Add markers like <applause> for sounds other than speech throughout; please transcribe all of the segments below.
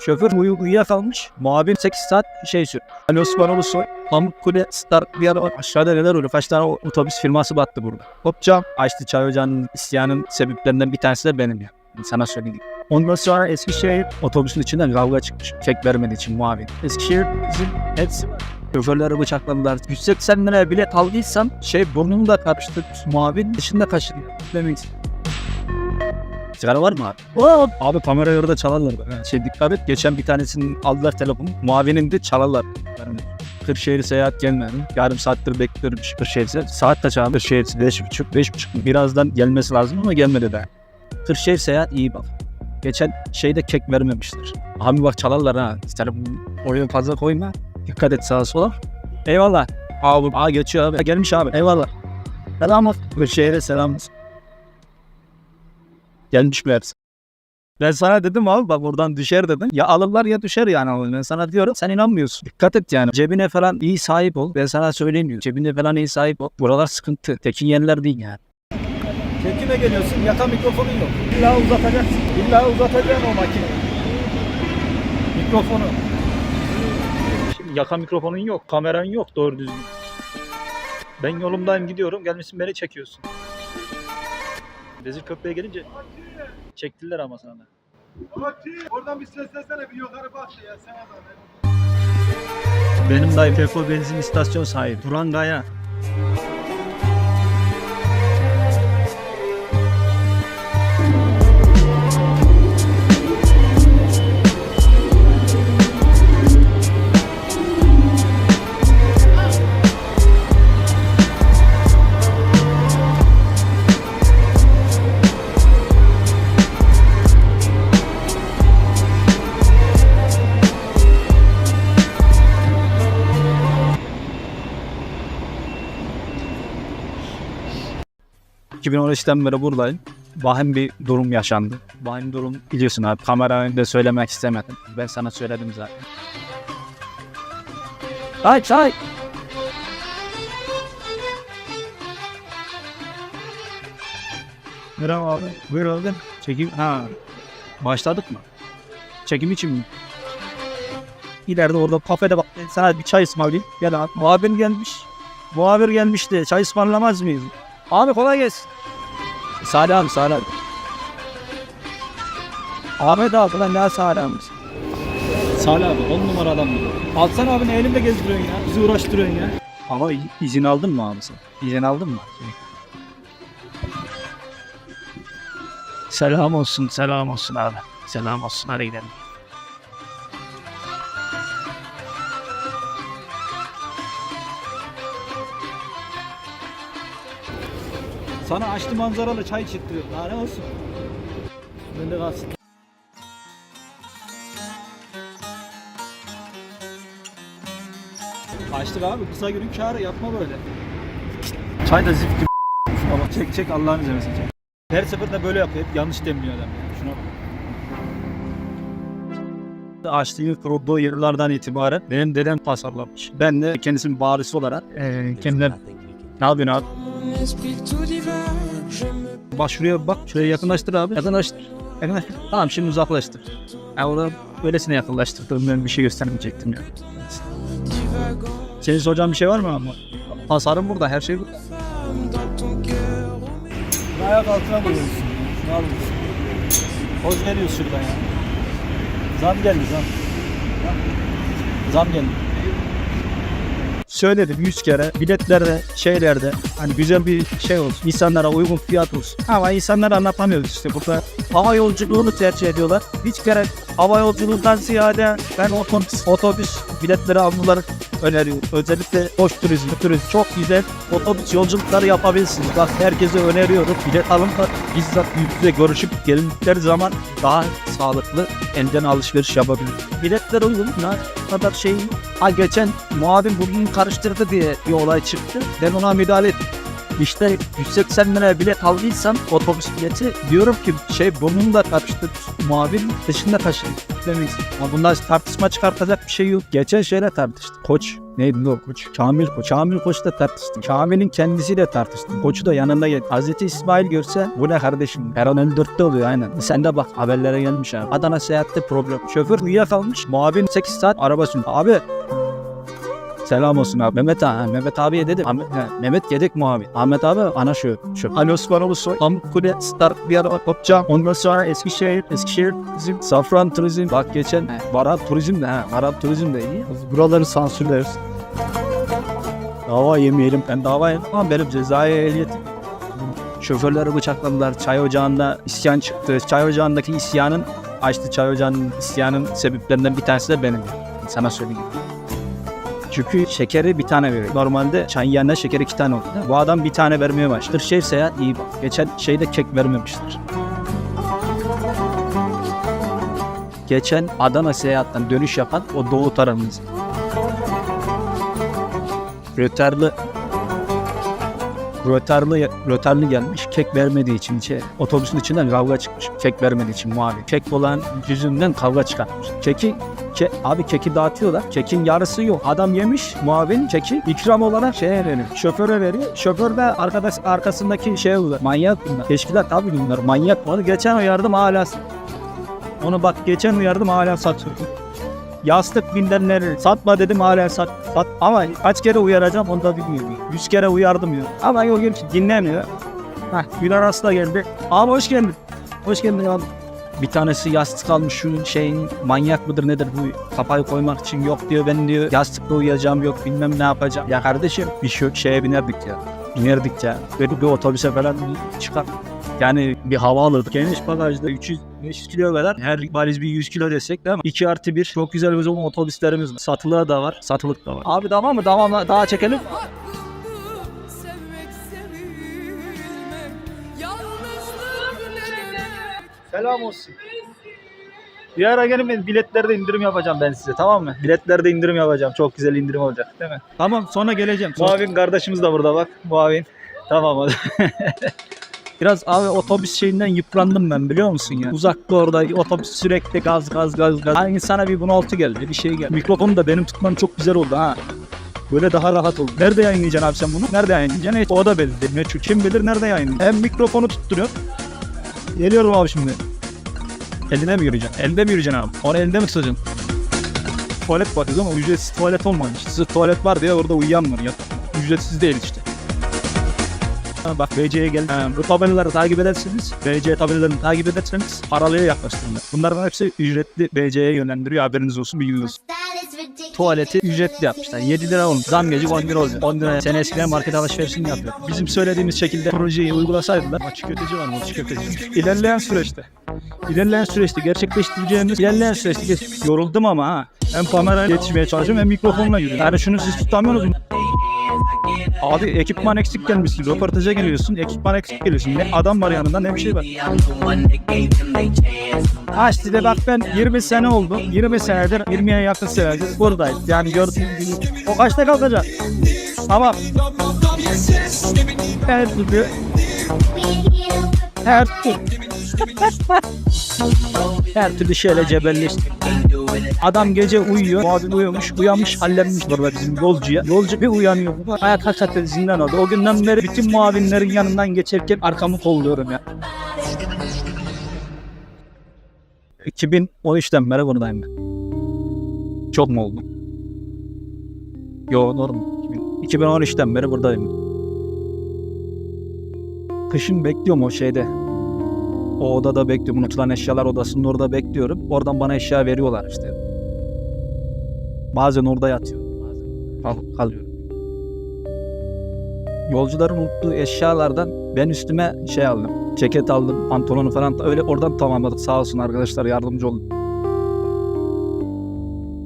Şoför uyu uyuyakalmış. Muhabir 8 saat şey sür. Ali Osmanoğlu soy. Pamukkale Star bir ara var. Aşağıda neler oluyor? Kaç tane otobüs firması battı burada. Hop cam. Açtı Çay Hoca'nın isyanın sebeplerinden bir tanesi de benim ya. Sana söyleyeyim. Ondan sonra Eskişehir otobüsün içinden kavga çıkmış. Çek vermediği için muavin. Eskişehir bizim hepsi. Şoförleri bıçakladılar. 180 liraya bilet aldıysam şey burnunu da karıştı. Muavin dışında kaçırıyor. Demeyiz. Sigara var mı abi? Var. Abi kamera orada çalarlar. Ha, Şey dikkat et. Geçen bir tanesini aldılar telefonu. Muavinin de çalarlar. Yani Kırşehir seyahat gelmedi. Yarım saattir bekliyorum Kırşehir seyahat. Saat kaç abi? Kırşehir beş buçuk, beş buçuk. Birazdan gelmesi lazım ama gelmedi daha. Kırşehir seyahat iyi bak. Geçen şeyde kek vermemiştir. Abi bak çalarlar ha. Telefonu oyun fazla koyma. Dikkat et sağa sola. Eyvallah. Abi, aa geçiyor abi. Gelmiş abi. Eyvallah. Selam olsun. Kırşehir'e selam olsun. Gelmişler. Ben sana dedim abi bak oradan düşer dedim. Ya alırlar ya düşer yani. abi. Ben sana diyorum sen inanmıyorsun. Dikkat et yani. Cebine falan iyi sahip ol. Ben sana söyleyeyim diyor. Cebine falan iyi sahip ol. Buralar sıkıntı. Tekin yerler değil yani. Kime geliyorsun? Yaka mikrofonun yok. İlla uzatacaksın. İlla uzatacaksın o makine. Mikrofonu. Şimdi yaka mikrofonun yok. Kameran yok doğru düzgün. Ben yolumdayım gidiyorum. Gelmişsin beni çekiyorsun. Vezir Köprü'ye gelince çektiler ama sana. Oradan bir seslensene bir yukarı bak ya sana da. Benim dayım Feko benzin istasyon sahibi. Turan Gaya. 2013'ten beri buradayım. Vahim bir durum yaşandı. Vahim durum biliyorsun abi kamera önünde söylemek istemedim. Ben sana söyledim zaten. Çay çay. Merhaba abi. Buyur abi. Çekim. Ha. Başladık mı? Çekim için mi? İleride orada kafede bak. Sana bir çay ısmarlayayım. Gel abi. Muhabir gelmiş. Muhabir gelmişti. Çay ısmarlamaz mıyız? Abi kolay gelsin. Salih abi Salih abi. Ahmet abi lan ne Salih abi? Salih abi 10 numara adam bu. Alsana abi ne elimde gezdiriyorsun ya. Bizi uğraştırıyorsun ya. Ama izin aldın mı abi sen? İzin aldın mı? Selam olsun, selam olsun abi. Selam olsun, hadi gidelim. Sana açtı manzaralı çay içirtiyor. Daha ne olsun? Bende kalsın. Açtık abi kısa günün kârı yapma böyle. Çay da zift gibi <laughs> bak çek çek Allah'ın izniyle çek. Her seferinde böyle yapıyor. Hep yanlış demliyor adam ya. Şuna bak. Açtığı kurulduğu yıllardan itibaren benim dedem tasarlamış. Ben de kendisinin varisi olarak eee kendiler ne yapıyorsun abi? Bak şuraya bak. Şuraya yakınlaştır abi. Yakınlaştır. Yakınlaştır. Tamam şimdi uzaklaştır. Ya orada böylesine yakınlaştırdım. Ben bir şey göstermeyecektim ya. Senin hocam bir şey var mı ama? Tasarım burada. Her şey burada. Ayak altına koyuyorsun. Şunu al. Poz veriyoruz şuradan ya. Zam geldi zam. Zam geldi. Söyledim yüz kere. Biletlerde şeylerde hani güzel bir şey olsun insanlara uygun fiyat olsun. Ama insanlar anlatamıyoruz işte burada hava yolculuğunu tercih ediyorlar. Hiç kere hava yolculuğundan ziyade ben otobüs, otobüs biletleri almaları öneriyorum özellikle hoş turizm turizm çok güzel. Otobüs yolculukları yapabilirsiniz. Bak herkese öneriyorum. Bilet alın da bizzat yüz yüze görüşüp geldikleri zaman daha sağlıklı elden alışveriş yapabilir. Biletler uygun ne kadar şey? Ha geçen muavin burnunu karıştırdı diye bir olay çıktı. Ben ona müdahale ettim. İşte 180 liraya bilet aldıysam otobüs bileti diyorum ki şey burnunu da karıştır muavin dışında kaçırdı. Sabitlemeyiz. Ama bunda tartışma çıkartacak bir şey yok. Geçen şeyle tartıştık. Koç. Neydi o koç? Kamil Koç. Kamil Koç'la tartıştım. Kamil'in kendisiyle tartıştım. Koçu da yanında geldi. Hazreti İsmail görse bu ne kardeşim? Her an 54'te oluyor aynen. Sen de bak haberlere gelmiş abi. Adana seyahatte problem. Şoför uyuyakalmış. Muavin 8 saat araba sürüyor. Abi Selam olsun abi. Mehmet abi. Mehmet abiye dedim. Ahmet, he, Mehmet Yedek muhabir. Ahmet abi ana şu. şu. Ali Osmanoğlu soy. Pamukkale Star bir ara Kopça. Ondan sonra Eskişehir. Eskişehir Turizm. Safran Turizm. Bak geçen he, Varan Turizm de. He, Varan Turizm de iyi. Buraları sansürleriz. Dava yemeyelim. Ben dava yemedim ama benim cezai ehliyetim. Şoförleri bıçakladılar. Çay ocağında isyan çıktı. Çay ocağındaki isyanın açtı çay ocağının isyanın sebeplerinden bir tanesi de benim. Sana söyleyeyim. Çünkü şekeri bir tane veriyor. Normalde çay yerine şeker iki tane oluyor. Bu adam bir tane vermeye başladı. Şey seyahat iyi bak. Geçen şeyde kek vermemiştir. Geçen Adana seyahatten dönüş yapan o doğu tarafımız. Röterli Röterli, röterli gelmiş kek vermediği için içe, otobüsün içinden kavga çıkmış. Kek vermediği için muhavi. Kek olan yüzünden kavga çıkartmış. Keki Ke, abi keki dağıtıyorlar. Kekin yarısı yok. Adam yemiş muavin keki ikram olarak şeye veriyor. Şoföre veriyor. Şoför de arkadaş arkasındaki şey oluyor. Manyak bunlar. Teşkilat abi bunlar. Manyak. Onu geçen uyardım hala. Onu bak geçen uyardım hala satıyor. Yastık bindenleri satma dedim hala sat, sat. Ama kaç kere uyaracağım onu da bilmiyorum. Yüz kere uyardım ya. Ama yok yok dinlemiyor. Heh, Güler Aslı da geldi. Abi hoş geldin. Hoş geldin abi. Bir tanesi yastık almış şu şeyin manyak mıdır nedir bu kafayı koymak için yok diyor ben diyor yastıkla uyuyacağım yok bilmem ne yapacağım. Ya kardeşim bir şu şeye binerdik ya. Binerdik ya. Böyle bir otobüse falan çıkar. Yani bir hava alırdık. Geniş bagajda 300 500 kilo kadar. Her valiz bir 100 kilo desek değil mi? 2 artı 1 çok güzel zaman otobüslerimiz var. Satılığa da var. Satılık da var. Abi tamam mı? Tamam daha çekelim. Selam olsun. Bir ara gelin ben biletlerde indirim yapacağım ben size tamam mı? Biletlerde indirim yapacağım. Çok güzel indirim olacak değil mi? Tamam sonra geleceğim. Muavin kardeşimiz de burada bak. Muavin. Tamam o <laughs> Biraz abi otobüs şeyinden yıprandım ben biliyor musun ya? Uzakta orada otobüs sürekli gaz gaz gaz gaz. Hani insana bir bunaltı geldi bir şey geldi. Mikrofonu da benim tutmam çok güzel oldu ha. Böyle daha rahat oldu. Nerede yayınlayacaksın abi sen bunu? Nerede yayınlayacaksın? Evet, o da belli değil. Kim bilir nerede yayınlayacaksın? Hem mikrofonu tutturuyor. Geliyorum abi şimdi. Eline mi yürüyeceksin? Elde mi yürüyeceksin abi? Onu elinde mi tutacaksın? Tuvalet bakıyoruz ama ücretsiz tuvalet olmamış. Size tuvalet var diye orada uyuyan var ya. Ücretsiz değil işte. Ha, bak BC'ye gel. Ha, bu tabelaları takip ederseniz, BC tabelalarını takip ederseniz paralıya yaklaştırırlar. Bunların hepsi ücretli BC'ye yönlendiriyor. Haberiniz olsun, bilginiz olsun. Tuvaleti ücretli yapmışlar. 7 lira olmuş. Zam gelecek 10 lira olacak. 10 lira sen eskiden market alışverişini yapıyor. Bizim söylediğimiz şekilde projeyi uygulasaydılar. Açık köfteci var mı? Açık köfteci. İlerleyen süreçte. İlerleyen süreçte gerçekleştireceğimiz ilerleyen süreçte geç- yoruldum ama ha. Hem kameraya yetişmeye çalışıyorum hem mikrofonla yürüyorum. Yani şunu siz tutamıyorsunuz. Abi ekipman eksik gelmişsin. Röportaja geliyorsun. Ekipman eksik geliyorsun. Ne adam var yanında ne bir şey var. Ha işte de bak ben 20 sene oldu. 20 senedir 20'ye yakın senedir buradayım. Yani gördüğünüz gibi. O kaçta kalkacak? Tamam. Her türlü her türlü her türlü şeyle cebelleştik. Adam gece uyuyor, muhabir uyumuş, uyanmış, hallenmiş burada bizim yolcuya. Yolcu bir uyanıyor. Hayat hakikaten zindan oldu. O günden beri bütün muavinlerin yanından geçerken arkamı kolluyorum ya. 2013'ten beri buradayım ben. Çok mu oldu? Yo normal. 2013'ten beri buradayım. Kışın bekliyorum o şeyde. O odada bekliyorum. Unutulan eşyalar odasının orada bekliyorum. Oradan bana eşya veriyorlar işte. Bazen orada yatıyorum. Bazen kal- kalıyorum. Yolcuların unuttuğu eşyalardan ben üstüme şey aldım. Ceket aldım, pantolonu falan öyle oradan tamamladık. Sağ olsun arkadaşlar yardımcı oldu.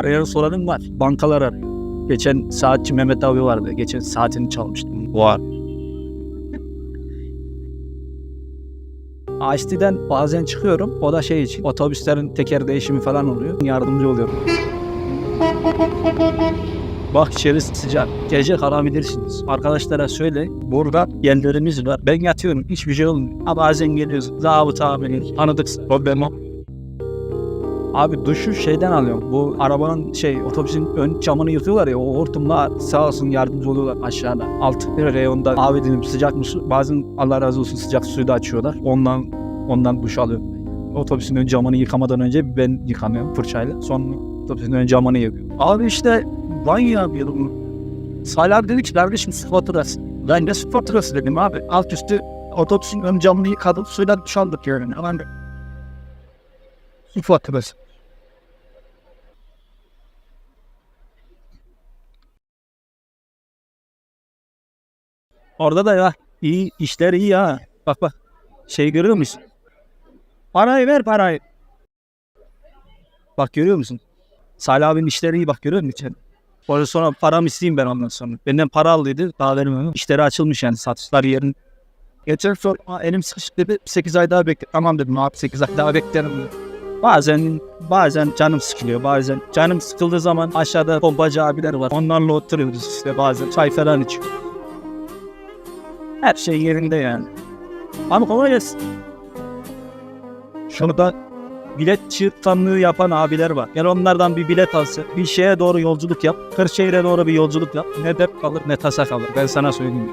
Arayan soranım var. Bankalar arıyor. Geçen saatçi Mehmet abi vardı. Geçen saatini çalmıştım. Var. Açti'den bazen çıkıyorum. O da şey için. Otobüslerin teker değişimi falan oluyor. Yardımcı oluyorum. Bak içerisi sıcak. Gece kalabilirsiniz. Arkadaşlara söyle. Burada yerlerimiz var. Ben yatıyorum. Hiçbir şey olmuyor. Ha bazen geliyoruz. Zabıt abi. Tanıdık. Problem o. Abi duşu şeyden alıyorum. Bu arabanın şey otobüsün ön camını yırtıyorlar ya o hortumla sağ olsun yardımcı oluyorlar aşağıda. Alt bir reyonda abi dedim sıcak mı su? Bazen Allah razı olsun sıcak suyu da açıyorlar. Ondan ondan duş alıyorum. Otobüsün ön camını yıkamadan önce ben yıkamıyorum fırçayla. Sonra otobüsün ön camını yıkıyorum. Abi işte banyo yapıyordum. Salih abi dedi ki kardeşim su faturası. Ben de su faturası dedim abi. Alt üstü otobüsün ön camını yıkadım suyla duş aldık yani. Hemen faturası. Orada da ya iyi işler iyi ha. Bak bak. Şey görüyor musun? Parayı ver parayı. Bak görüyor musun? Salih abinin işleri iyi bak görüyor musun? Orada sonra paramı isteyeyim ben ondan sonra. Benden para aldıydı. Daha vermem. İşleri açılmış yani satışlar yerin. Geçen sonra "Aa, elim sıkıştı dedi. 8 ay daha bekle. Tamam dedim abi 8 ay daha beklerim. dedi. Bazen bazen canım sıkılıyor bazen. Canım sıkıldığı zaman aşağıda pompacı abiler var. Onlarla oturuyoruz işte bazen. Çay falan içiyoruz. Her şey yerinde yani. Ama kolay gelsin. Şurada bilet çırtkanlığı yapan abiler var. Gel onlardan bir bilet alsın. Bir şeye doğru yolculuk yap. Kırşehir'e doğru bir yolculuk yap. Ne dert kalır ne tasa kalır. Ben sana söyleyeyim.